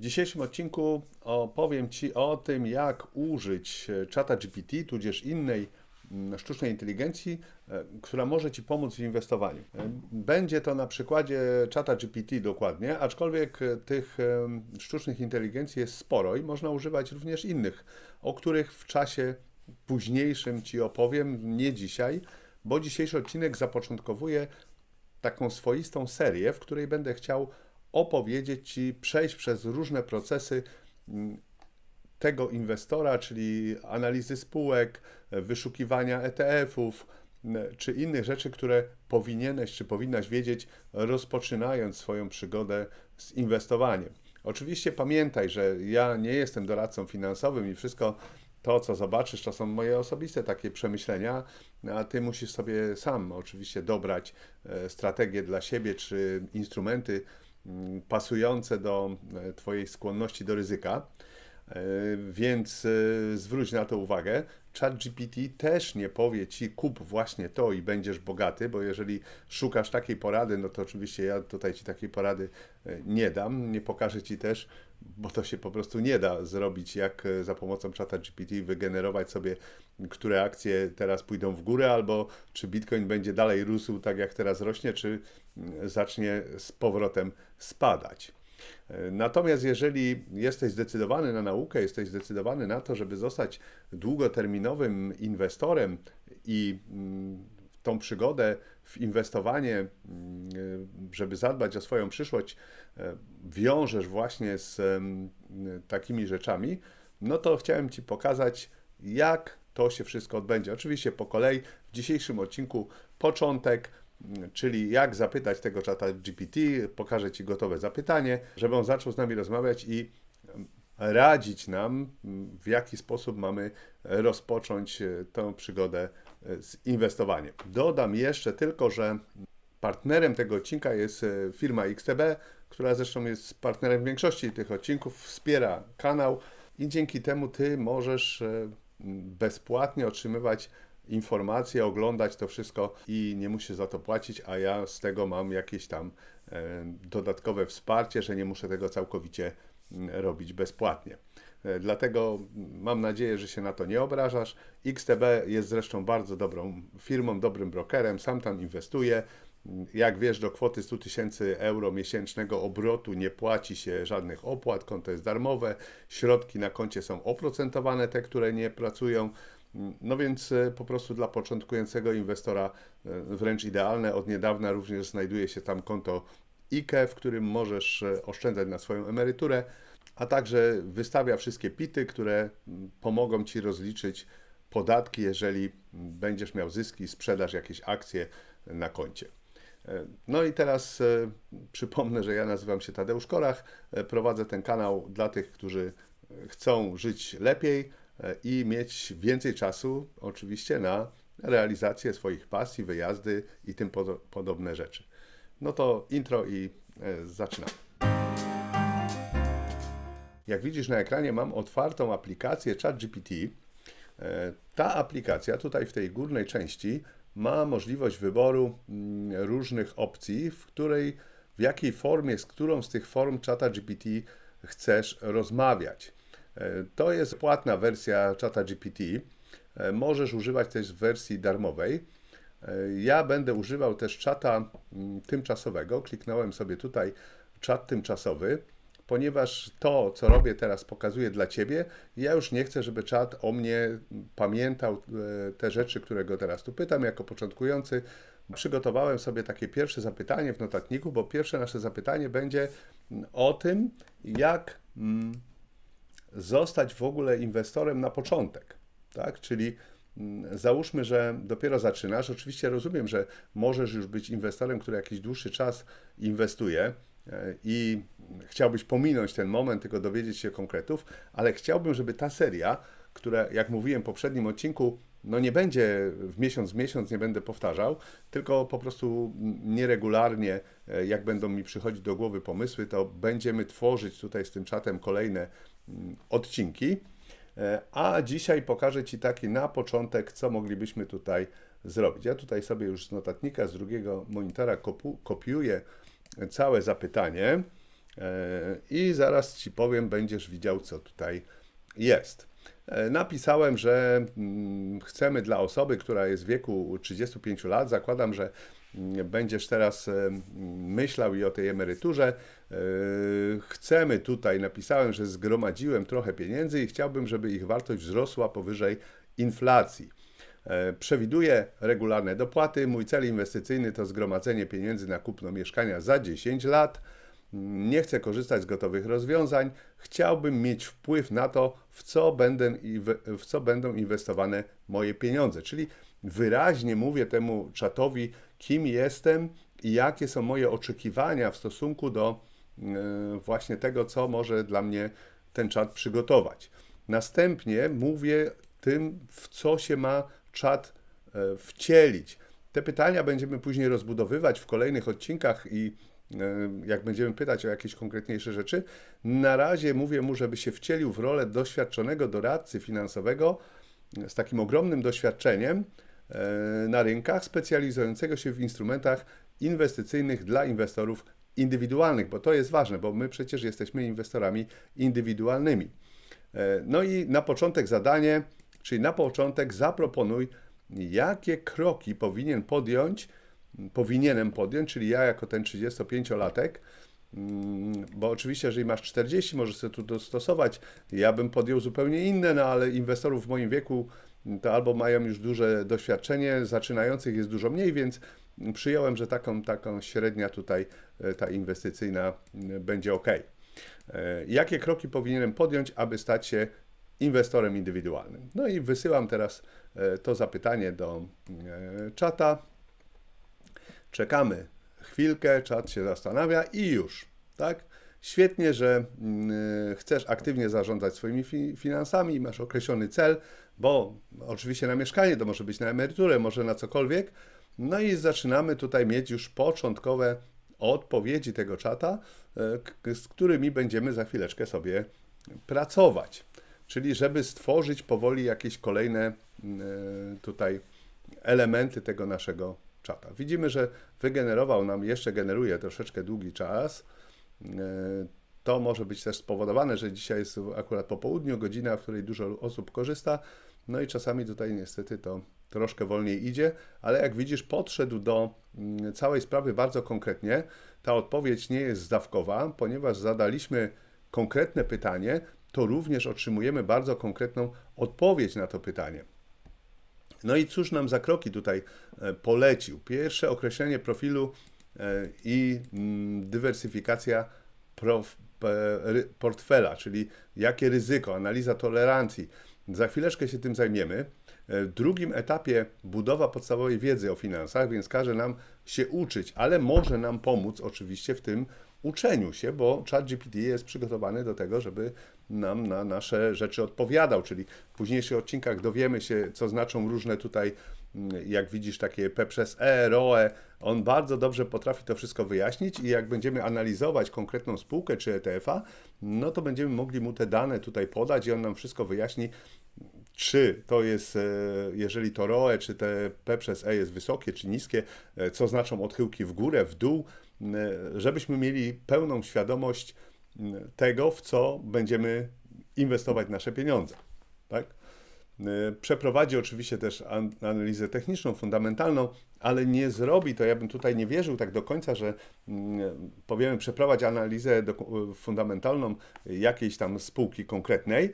W dzisiejszym odcinku opowiem Ci o tym, jak użyć e, czata GPT, tudzież innej mm, sztucznej inteligencji, e, która może Ci pomóc w inwestowaniu. E, Będzie to na przykładzie czata GPT dokładnie, aczkolwiek tych sztucznych inteligencji jest sporo i można używać również innych, o których w czasie późniejszym Ci opowiem, nie dzisiaj, bo dzisiejszy odcinek zapoczątkowuje taką swoistą serię, w której będę chciał opowiedzieć Ci, przejść przez różne procesy mm, tego inwestora, czyli analizy spółek, wyszukiwania ETF-ów, czy innych rzeczy, które powinieneś czy powinnaś wiedzieć, rozpoczynając swoją przygodę z inwestowaniem. Oczywiście pamiętaj, że ja nie jestem doradcą finansowym i wszystko to, co zobaczysz, to są moje osobiste takie przemyślenia, a ty musisz sobie sam oczywiście dobrać e, strategię dla siebie czy instrumenty pasujące do e, Twojej skłonności do ryzyka. E, Więc e, zwróć na to uwagę. ChatGPT też nie powie ci kup właśnie to i będziesz bogaty, bo jeżeli szukasz takiej porady, no to oczywiście ja tutaj ci takiej porady nie dam. Nie pokażę ci też, bo to się po prostu nie da zrobić, jak e, za pomocą czata GPT wygenerować sobie, które akcje teraz pójdą w górę, albo czy Bitcoin będzie dalej rósł tak jak teraz rośnie, czy mm, zacznie z powrotem spadać. E, Natomiast jeżeli jesteś zdecydowany na naukę, jesteś zdecydowany na to, żeby zostać długoterminowym inwestorem i mm, tą przygodę w inwestowanie, mm, żeby zadbać o swoją przyszłość, e, wiążesz właśnie z takimi rzeczami, no to chciałem Ci pokazać, jak to się wszystko odbędzie. Oczywiście po kolei w dzisiejszym odcinku początek, mm, czyli jak zapytać tego czata GPT, pokażę Ci gotowe zapytanie, żeby on zaczął z nami rozmawiać i radzić nam, m, w jaki sposób mamy rozpocząć e, tę przygodę e, z inwestowaniem. Dodam jeszcze tylko, że partnerem tego odcinka jest e, firma XTB, która zresztą jest partnerem większości tych odcinków, wspiera kanał i dzięki temu Ty możesz e, bezpłatnie otrzymywać informacje, oglądać to wszystko i nie musisz za to płacić, a ja z tego mam jakieś tam e, dodatkowe wsparcie, że nie muszę tego całkowicie robić bezpłatnie. E, Dlatego mam nadzieję, że się na to nie obrażasz. XTB jest zresztą bardzo dobrą firmą, dobrym brokerem, sam tam inwestuję. Jak wiesz, do kwoty 100 tysięcy euro miesięcznego obrotu nie płaci się żadnych opłat, konto jest darmowe, środki na koncie są oprocentowane, te, które nie pracują. No więc e, po prostu dla początkującego inwestora e, wręcz idealne. Od niedawna również znajduje się tam konto IKE, w którym możesz oszczędzać na swoją emeryturę, a także wystawia wszystkie PIT-y, które mm, pomogą Ci rozliczyć podatki, jeżeli mm, będziesz miał zyski, sprzedaż jakieś akcje na koncie. E, No i teraz e, przypomnę, że ja nazywam się Tadeusz Korach. E, Prowadzę ten kanał dla tych, którzy e, chcą żyć lepiej e, i mieć więcej czasu, oczywiście, na realizację swoich pasji, wyjazdy i tym podo- podobne rzeczy. No to intro i e, zaczynamy. Jak widzisz na ekranie, mam otwartą aplikację ChatGPT. E, Ta aplikacja tutaj w tej górnej części ma możliwość wyboru mm, różnych opcji, w której, w jakiej formie, z którą z tych form czata GPT chcesz rozmawiać. E, To jest płatna wersja czata GPT. E, Możesz używać też w wersji darmowej. Ja będę używał też czata mm, tymczasowego. Kliknąłem sobie tutaj czat tymczasowy ponieważ to, co robię teraz, pokazuję dla Ciebie, ja już nie chcę, żeby czat o mnie pamiętał e, te rzeczy, które go teraz tu pytam, jako początkujący. Przygotowałem sobie takie pierwsze zapytanie w notatniku, bo pierwsze nasze zapytanie będzie o tym, jak mm, zostać w ogóle inwestorem na początek. Tak? Czyli mm, załóżmy, że dopiero zaczynasz. Oczywiście rozumiem, że możesz już być inwestorem, który jakiś dłuższy czas inwestuje i chciałbyś pominąć ten moment, tylko dowiedzieć się konkretów, ale chciałbym, żeby ta seria, która, jak mówiłem w poprzednim odcinku, no nie będzie w miesiąc w miesiąc, nie będę powtarzał, tylko po prostu nieregularnie, e, jak będą mi przychodzić do głowy pomysły, to będziemy tworzyć tutaj z tym czatem kolejne mm, odcinki. E, A dzisiaj pokażę Ci taki na początek, co moglibyśmy tutaj zrobić. Ja tutaj sobie już z notatnika, z drugiego monitora kopu- kopiuję całe zapytanie. I zaraz Ci powiem, będziesz widział, co tutaj jest. E, Napisałem, że mm, chcemy dla osoby, która jest w wieku 35 lat, zakładam, że mm, będziesz teraz e, mm, myślał i o tej emeryturze. E, Chcemy tutaj, napisałem, że zgromadziłem trochę pieniędzy i chciałbym, żeby ich wartość wzrosła powyżej inflacji. E, Przewiduję regularne dopłaty. Mój cel inwestycyjny to zgromadzenie pieniędzy na kupno mieszkania za 10 lat. Nie chcę korzystać z gotowych rozwiązań. Chciałbym mieć wpływ na to, w co, będę, w co będą inwestowane moje pieniądze. Czyli wyraźnie mówię temu czatowi, kim jestem i jakie są moje oczekiwania w stosunku do e, właśnie tego, co może dla mnie ten czat przygotować. Następnie mówię tym, w co się ma czat e, wcielić. Te pytania będziemy później rozbudowywać w kolejnych odcinkach i e, jak będziemy pytać o jakieś konkretniejsze rzeczy. Na razie mówię mu, żeby się wcielił w rolę doświadczonego doradcy finansowego z takim ogromnym doświadczeniem e, na rynkach, specjalizującego się w instrumentach inwestycyjnych dla inwestorów indywidualnych, bo to jest ważne, bo my przecież jesteśmy inwestorami indywidualnymi. E, No i na początek zadanie, czyli na początek zaproponuj, jakie kroki powinien podjąć, powinienem podjąć, czyli ja jako ten 35-latek, mm, bo oczywiście, jeżeli masz 40, możesz sobie tu dostosować. Ja bym podjął zupełnie inne, no ale inwestorów w moim wieku to albo mają już duże doświadczenie, zaczynających jest dużo mniej, więc przyjąłem, że taką, taką średnia tutaj e, ta inwestycyjna m, będzie ok. E, Jakie kroki powinienem podjąć, aby stać się inwestorem indywidualnym? No i wysyłam teraz e, to zapytanie do e, czata. Czekamy chwilkę, czat się zastanawia i już, tak? Świetnie, że mm, chcesz aktywnie zarządzać swoimi fi- finansami masz określony cel, bo oczywiście na mieszkanie, to może być na emeryturę, może na cokolwiek. No i zaczynamy tutaj mieć już początkowe odpowiedzi tego czata, e, z którymi będziemy za chwileczkę sobie pracować. Czyli żeby stworzyć powoli jakieś kolejne e, tutaj elementy tego naszego czata. Widzimy, że wygenerował nam, jeszcze generuje troszeczkę długi czas. E, To może być też spowodowane, że dzisiaj jest akurat po południu, godzina, w której dużo osób korzysta. No i czasami tutaj niestety to troszkę wolniej idzie, ale jak widzisz, podszedł do mm, całej sprawy bardzo konkretnie. Ta odpowiedź nie jest zdawkowa, ponieważ zadaliśmy konkretne pytanie, to również otrzymujemy bardzo konkretną odpowiedź na to pytanie. No i cóż nam za kroki tutaj e, polecił? Pierwsze określenie profilu e, i mm, dywersyfikacja prof, ry- portfela, czyli jakie ryzyko, analiza tolerancji. Za chwileczkę się tym zajmiemy. E, W drugim etapie budowa podstawowej wiedzy o finansach, więc każe nam się uczyć, ale może nam pomóc oczywiście w tym uczeniu się, bo ChatGPT jest przygotowany do tego, żeby nam na nasze rzeczy odpowiadał, czyli w późniejszych odcinkach dowiemy się, co znaczą różne tutaj, mm, jak widzisz, takie P przez E, ROE. On bardzo dobrze potrafi to wszystko wyjaśnić i jak będziemy analizować konkretną spółkę czy ETF-a, no to będziemy mogli mu te dane tutaj podać i on nam wszystko wyjaśni, czy to jest, e, jeżeli to ROE, czy te P przez E jest wysokie, czy niskie, e, co znaczą odchyłki w górę, w dół, m, żebyśmy mieli pełną świadomość tego, w co będziemy inwestować nasze pieniądze. Tak? E, Przeprowadzi oczywiście też an- analizę techniczną, fundamentalną, ale nie zrobi to, ja bym tutaj nie wierzył tak do końca, że mm, powiemy przeprowadź analizę fundamentalną jakiejś tam spółki konkretnej,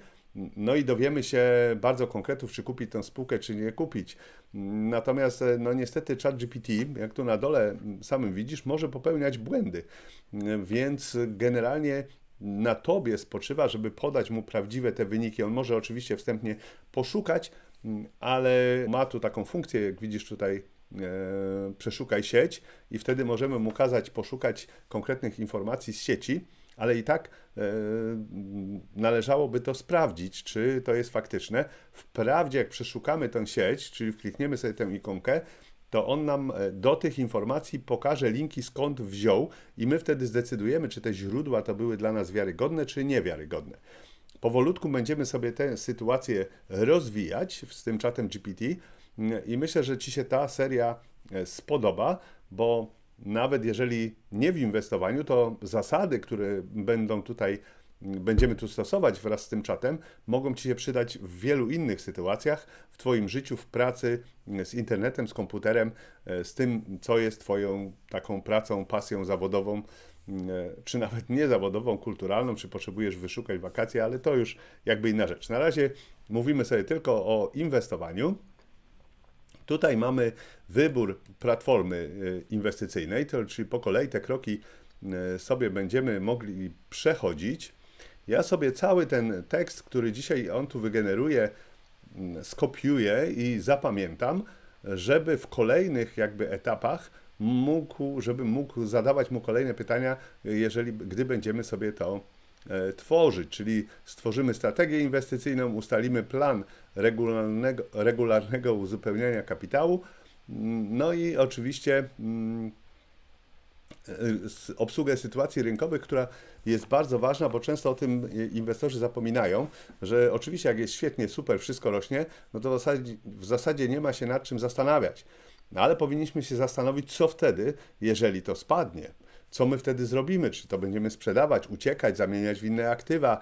no i dowiemy się bardzo konkretów, czy kupić tę spółkę, czy nie kupić. Natomiast, e, no niestety, ChatGPT, jak tu na dole mm, samym widzisz, może popełniać błędy. Mm, Więc generalnie na tobie spoczywa, żeby podać mu prawdziwe te wyniki. On może oczywiście wstępnie poszukać, mm, ale ma tu taką funkcję, jak widzisz tutaj, e, przeszukaj sieć i wtedy możemy mu kazać poszukać konkretnych informacji z sieci ale i tak e, należałoby to sprawdzić, czy to jest faktyczne. Wprawdzie, jak przeszukamy tę sieć, czyli klikniemy sobie tę ikonkę, to on nam e, do tych informacji pokaże linki, skąd wziął, i my wtedy zdecydujemy, czy te źródła to były dla nas wiarygodne, czy niewiarygodne. Powolutku będziemy sobie tę sytuację rozwijać z tym czatem GPT i myślę, że Ci się ta seria e, spodoba, bo nawet jeżeli nie w inwestowaniu, to zasady, które będą tutaj, będziemy tu stosować wraz z tym czatem, mogą Ci się przydać w wielu innych sytuacjach, w Twoim życiu, w pracy, z internetem, z komputerem, z tym, co jest Twoją taką pracą, pasją zawodową, e, czy nawet niezawodową, kulturalną, czy potrzebujesz wyszukać wakacje, ale to już jakby inna rzecz. Na razie mówimy sobie tylko o inwestowaniu. Tutaj mamy wybór platformy y, inwestycyjnej, to czyli po kolei te kroki y, sobie będziemy mogli przechodzić. Ja sobie cały ten tekst, który dzisiaj on tu wygeneruje, mm, skopiuję i zapamiętam, żeby w kolejnych jakby etapach mógł, żeby mógł zadawać mu kolejne pytania, jeżeli, gdy będziemy sobie to e, tworzyć, czyli stworzymy strategię inwestycyjną, ustalimy plan regularnego, regularnego uzupełniania kapitału, mm, no i oczywiście mm, e, obsługę sytuacji rynkowych, która jest bardzo ważna, bo często o tym inwestorzy zapominają, że oczywiście jak jest świetnie, super, wszystko rośnie, no to w zasadzie, w zasadzie nie ma się nad czym zastanawiać. No ale powinniśmy się zastanowić, co wtedy, jeżeli to spadnie. Co my wtedy zrobimy? Czy to będziemy sprzedawać, uciekać, zamieniać w inne aktywa?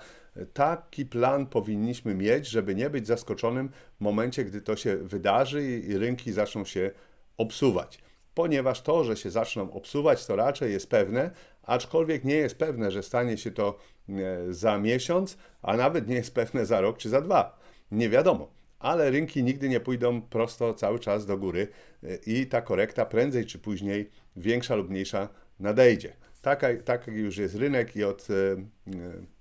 Taki plan powinniśmy mieć, żeby nie być zaskoczonym w momencie, gdy to się wydarzy i rynki zaczną się obsuwać. Ponieważ to, że się zaczną obsuwać, to raczej jest pewne, aczkolwiek nie jest pewne, że stanie się to e, za miesiąc, a nawet nie jest pewne za rok czy za dwa. Nie wiadomo ale rynki nigdy nie pójdą prosto cały czas do góry e, i ta korekta prędzej czy później, większa lub mniejsza, nadejdzie. Taka, tak już jest rynek i od, e, e,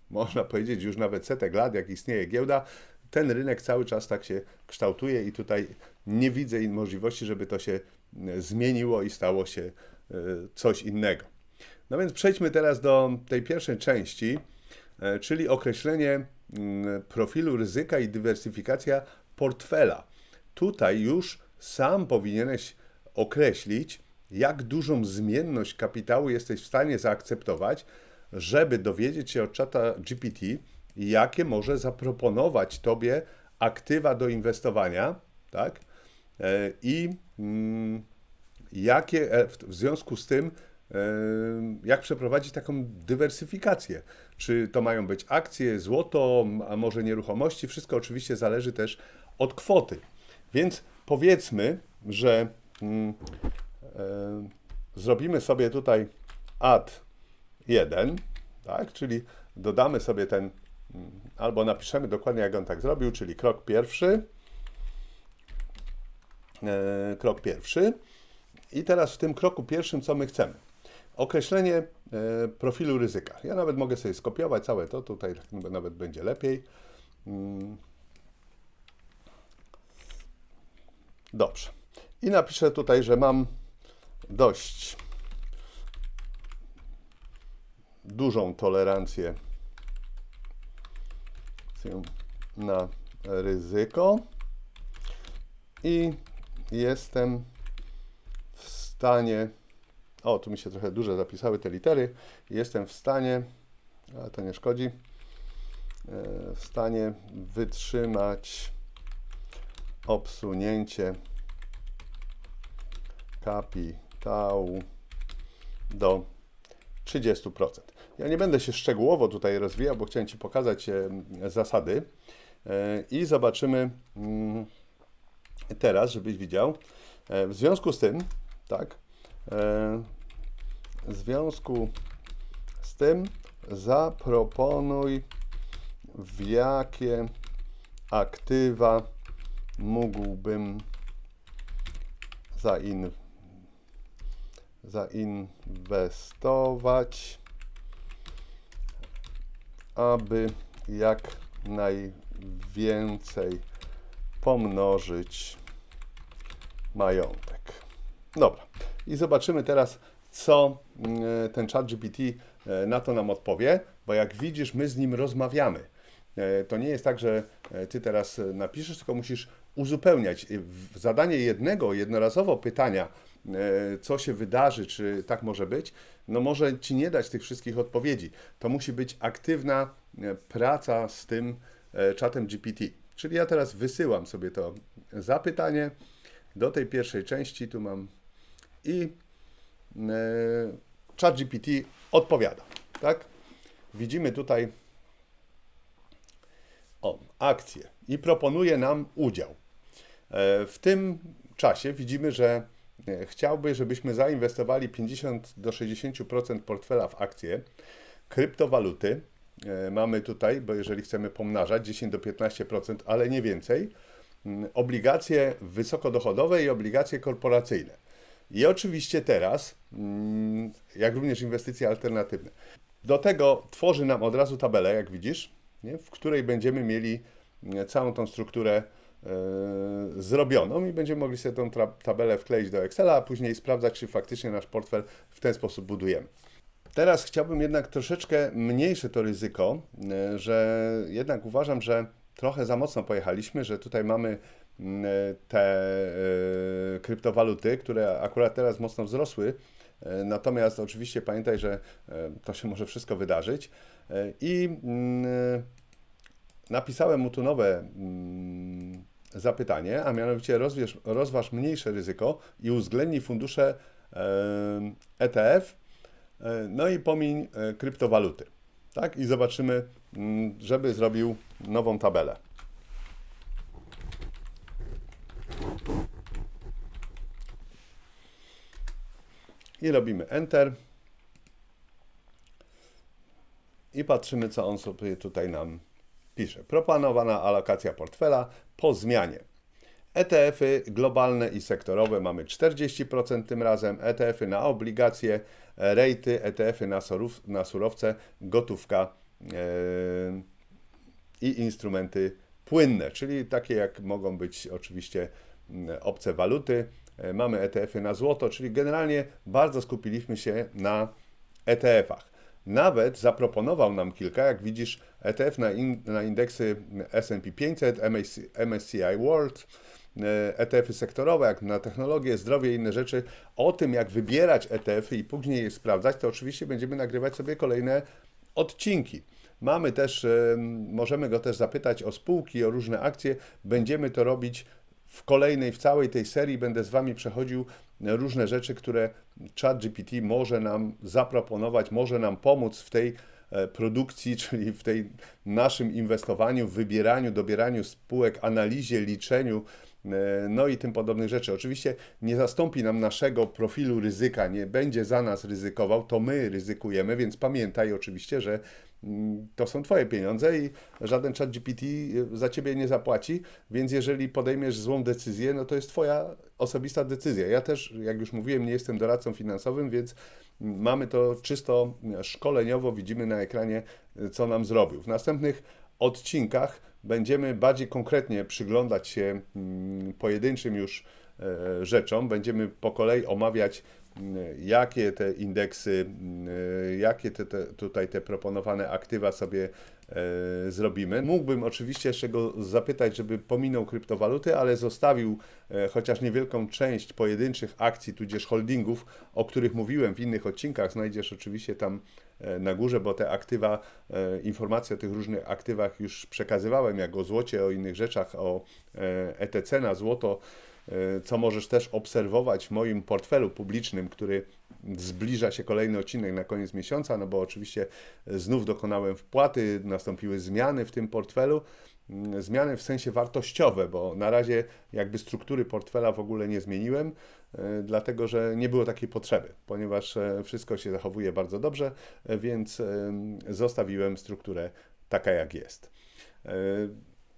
można powiedzieć, już nawet setek lat, jak istnieje giełda, ten rynek cały czas tak się kształtuje i tutaj nie widzę możliwości, żeby to się zmieniło i stało się coś innego. No więc przejdźmy teraz do tej pierwszej części, czyli określenie profilu ryzyka i dywersyfikacja portfela. Tutaj już sam powinieneś określić, jak dużą zmienność kapitału jesteś w stanie zaakceptować, żeby dowiedzieć się od czata GPT, jakie może zaproponować Tobie aktywa do inwestowania, tak? E, I mm, jakie e, w związku z tym, e, jak przeprowadzić taką dywersyfikację. Czy to mają być akcje, złoto, a może nieruchomości? Wszystko oczywiście zależy też od kwoty. Więc powiedzmy, że mm, zrobimy sobie tutaj add 1, tak? czyli dodamy sobie ten, mm, albo napiszemy dokładnie jak on tak zrobił, czyli krok pierwszy, e, krok pierwszy. I teraz w tym kroku pierwszym, co my chcemy? Określenie e, profilu ryzyka. Ja nawet mogę sobie skopiować całe to, tutaj nawet będzie lepiej. Mm. Dobrze. I napiszę tutaj, że mam dość. Dużą tolerancję na ryzyko i jestem w stanie, o tu mi się trochę duże zapisały te litery, jestem w stanie, ale to nie szkodzi, e, w stanie wytrzymać obsunięcie kapitału do 30%. Ja nie będę się szczegółowo tutaj rozwijał, bo chciałem Ci pokazać e, zasady e, i zobaczymy mm, teraz, żebyś widział. E, w związku z tym, tak, w związku z tym zaproponuj w jakie aktywa mógłbym zain, zainwestować, aby jak najwięcej pomnożyć majątek. Dobra. I zobaczymy teraz, co mm, ten chat GPT e, na to nam odpowie, bo jak widzisz, my z nim rozmawiamy. E, to nie jest tak, że e, ty teraz napiszesz, tylko musisz uzupełniać. Zadanie jednego, jednorazowo pytania, e, co się wydarzy, czy tak może być, no może ci nie dać tych wszystkich odpowiedzi. To musi być aktywna e, praca z tym e, czatem GPT. Czyli ja teraz wysyłam sobie to zapytanie do tej pierwszej części, tu mam i ChatGPT odpowiada. Tak? Widzimy tutaj o, akcje i proponuje nam udział. E, W tym czasie widzimy, że e, chciałby, żebyśmy zainwestowali 50 do 60% portfela w akcje, kryptowaluty. e, Mamy tutaj, bo jeżeli chcemy pomnażać 10 do 15%, ale nie więcej, obligacje wysokodochodowe i obligacje korporacyjne. I oczywiście teraz, mm, jak również inwestycje alternatywne. Do tego tworzy nam od razu tabelę, jak widzisz, nie? w której będziemy mieli e, całą tą strukturę e, zrobioną i będziemy mogli sobie tą tabelę wkleić do Excela, a później sprawdzać, czy faktycznie nasz portfel w ten sposób budujemy. Teraz chciałbym jednak troszeczkę mniejsze to ryzyko, e, że jednak uważam, że trochę za mocno pojechaliśmy, że tutaj mamy mm, te e, kryptowaluty, które akurat teraz mocno wzrosły. E, Natomiast oczywiście pamiętaj, że e, to się może wszystko wydarzyć. E, I mm, napisałem mu tu nowe mm, zapytanie, a mianowicie rozwierz, rozważ mniejsze ryzyko i uwzględnij fundusze e, ETF, e, no i pomiń e, kryptowaluty. Tak? I zobaczymy, mm, żeby zrobił nową tabelę. I robimy Enter. I patrzymy, co on sobie tutaj nam pisze. Proponowana alokacja portfela po zmianie. ETF-y globalne i sektorowe mamy 40% tym razem, ETF-y na obligacje, rejty, ETF-y na, na surowce, gotówka e, i instrumenty płynne, czyli takie jak mogą być oczywiście obce waluty. E, Mamy ETF-y na złoto, czyli generalnie bardzo skupiliśmy się na ETF-ach. Nawet zaproponował nam kilka, jak widzisz, ETF na, in, na indeksy S&P 500, MSCI, World, e, ETF-y sektorowe, jak na technologię, zdrowie i inne rzeczy. O tym, jak wybierać ETF-y i później je sprawdzać, to oczywiście będziemy nagrywać sobie kolejne odcinki. Mamy też, em, możemy go też zapytać o spółki, o różne akcje. Będziemy to robić w kolejnej, w całej tej serii. Będę z Wami przechodził różne rzeczy, które ChatGPT może nam zaproponować, może nam pomóc w tej e, produkcji, czyli w tej naszym inwestowaniu, wybieraniu, dobieraniu spółek, analizie, liczeniu, e, no i tym podobnych rzeczy. Oczywiście nie zastąpi nam naszego profilu ryzyka, nie będzie za nas ryzykował, to my ryzykujemy, więc pamiętaj oczywiście, że to są Twoje pieniądze i żaden chat GPT za Ciebie nie zapłaci, więc jeżeli podejmiesz złą decyzję, no to jest Twoja osobista decyzja. Ja też, jak już mówiłem, nie jestem doradcą finansowym, więc mamy to czysto szkoleniowo, widzimy na ekranie, co nam zrobił. W następnych odcinkach będziemy bardziej konkretnie przyglądać się mm, pojedynczym już e, rzeczom. Będziemy po kolei omawiać, jakie te indeksy, mm, jakie te, te, tutaj te proponowane aktywa sobie e, zrobimy. Mógłbym oczywiście jeszcze go zapytać, żeby pominął kryptowaluty, ale zostawił e, chociaż niewielką część pojedynczych akcji, tudzież holdingów, o których mówiłem w innych odcinkach. Znajdziesz oczywiście tam e, na górze, bo te aktywa, informacje o tych różnych aktywach już przekazywałem, jak o złocie, o innych rzeczach, o ETC na złoto, co możesz też obserwować w moim portfelu publicznym, który zbliża się kolejny odcinek na koniec miesiąca, no bo oczywiście znów dokonałem wpłaty, nastąpiły zmiany w tym portfelu. Mm, Zmiany w sensie wartościowe, bo na razie jakby struktury portfela w ogóle nie zmieniłem, e, dlatego że nie było takiej potrzeby, ponieważ e, wszystko się zachowuje bardzo dobrze, e, więc em, zostawiłem strukturę taka jak jest.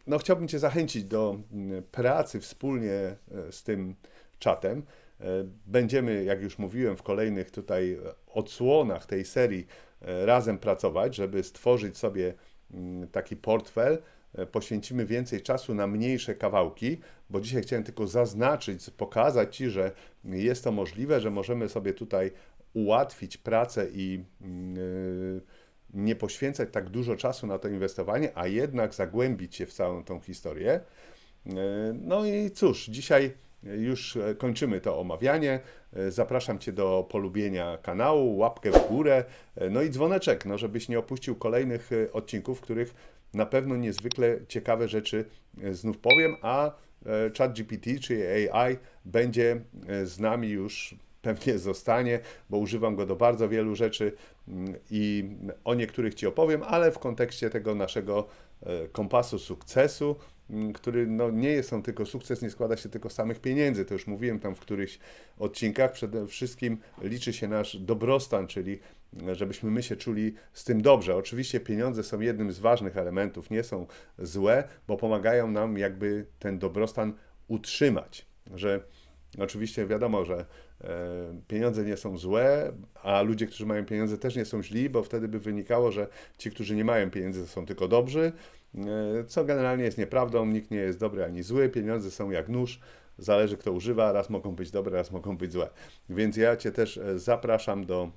No, chciałbym Cię zachęcić do mm, pracy wspólnie e, z tym czatem. E, Będziemy, jak już mówiłem, w kolejnych tutaj e, odsłonach tej serii razem pracować, żeby stworzyć sobie mm, taki portfel. Poświęcimy więcej czasu na mniejsze kawałki, bo dzisiaj chciałem tylko zaznaczyć, pokazać Ci, że jest to możliwe, że możemy sobie tutaj ułatwić pracę i mm, y, nie poświęcać tak dużo czasu na to inwestowanie, a jednak zagłębić się w całą tą historię. E, No i cóż, dzisiaj już kończymy to omawianie. E, Zapraszam Cię do polubienia kanału, łapkę w górę, e, no i dzwoneczek, no żebyś nie opuścił kolejnych odcinków, w których na pewno niezwykle ciekawe rzeczy znów powiem, a ChatGPT, czyli AI, będzie z nami już pewnie zostanie, bo używam go do bardzo wielu rzeczy mm, i o niektórych Ci opowiem, ale w kontekście tego naszego e, kompasu sukcesu, m, który no, nie jest on tylko sukces, nie składa się tylko z samych pieniędzy. To już mówiłem tam w którychś odcinkach. Przede wszystkim liczy się nasz dobrostan, czyli e, żebyśmy my się czuli z tym dobrze. Oczywiście pieniądze są jednym z ważnych elementów, nie są złe, bo pomagają nam jakby ten dobrostan utrzymać. Że oczywiście wiadomo, że pieniądze nie są złe, a ludzie, którzy mają pieniądze też nie są źli, bo wtedy by wynikało, że ci, którzy nie mają pieniędzy, są tylko dobrzy, e, co generalnie jest nieprawdą. Nikt nie jest dobry ani zły. Pieniądze są jak nóż. Zależy kto używa, raz mogą być dobre, raz mogą być złe. Więc ja Cię też e, zapraszam do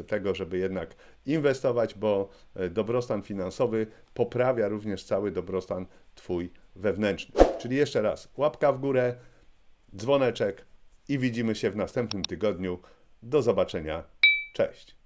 e, tego, żeby jednak inwestować, bo e, dobrostan finansowy poprawia również cały dobrostan Twój wewnętrzny. Czyli jeszcze raz, łapka w górę, dzwoneczek i widzimy się w następnym tygodniu. Do zobaczenia. Cześć.